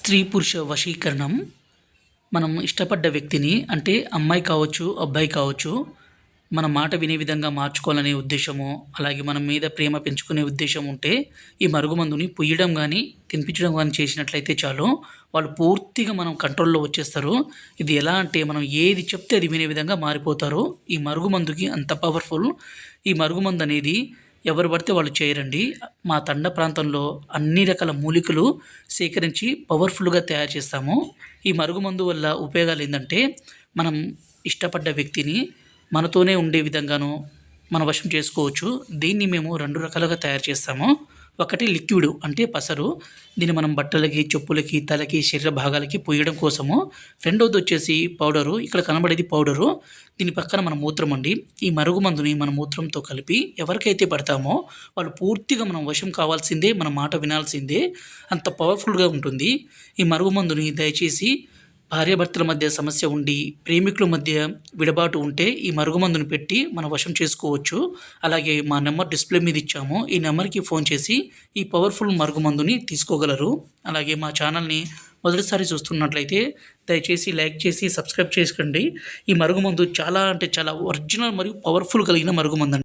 స్త్రీ పురుష వశీకరణం. మనం ఇష్టపడ్డ వ్యక్తిని అంటే అమ్మాయి కావచ్చు అబ్బాయి కావచ్చు మన మాట వినే విధంగా మార్చుకోవాలనే ఉద్దేశము అలాగే మన మీద ప్రేమ పెంచుకునే ఉద్దేశం ఉంటే ఈ మరుగుమందుని పుయ్యడం కానీ తినిపించడం కానీ చేసినట్లయితే చాలు. వాళ్ళు పూర్తిగా మనం కంట్రోల్లో వచ్చేస్తారు. ఇది ఎలా అంటే మనం ఏది చెప్తే అది వినే విధంగా మారిపోతారు. ఈ మరుగుమందుకి అంత పవర్ఫుల్ ఈ మరుగుమందు అనేది ఎవరు పడితే వాళ్ళు చేయరండి. మా తండ ప్రాంతంలో అన్ని రకాల మూలికలు సేకరించి పవర్ఫుల్గా తయారు చేస్తాము. ఈ మరుగుమందు వల్ల ఉపయోగాలు ఏంటంటే మనం ఇష్టపడ్డ వ్యక్తిని మనతోనే ఉండే విధంగాను మన వశం చేసుకోవచ్చు. దీన్ని మేము రెండు రకాలుగా తయారు చేస్తాము. ఒకటి లిక్విడ్ అంటే పసరు. దీన్ని మనం బట్టలకి చెప్పులకి తలకి శరీర భాగాలకి పోయడం కోసము. రెండవది వచ్చేసి పౌడరు. ఇక్కడ కనబడేది పౌడరు. దీని పక్కన మన మూత్రం అండి. ఈ మరుగుమందుని మన మూత్రంతో కలిపి ఎవరికైతే పడతామో వాళ్ళు పూర్తిగా మనం వశం కావాల్సిందే మన మాట వినాల్సిందే. అంత పవర్ఫుల్గా ఉంటుంది. ఈ మరుగుమందుని దయచేసి భార్యాభర్తల మధ్య సమస్య ఉండి ప్రేమికుల మధ్య విడబాటు ఉంటే ఈ మరుగుమందును పెట్టి మన వశం చేసుకోవచ్చు. అలాగే మా నెంబర్ డిస్ప్లే మీద ఇచ్చాము. ఈ నెంబర్కి ఫోన్ చేసి ఈ పవర్ఫుల్ మరుగుమందుని తీసుకోగలరు. అలాగే మా ఛానల్ని మొదటిసారి చూస్తున్నట్లయితే దయచేసి లైక్ చేసి సబ్స్క్రైబ్ చేసుకోండి. ఈ మరుగుమందు చాలా అంటే చాలా ఒరిజినల్ మరియు పవర్ఫుల్ కలిగిన మరుగుమందు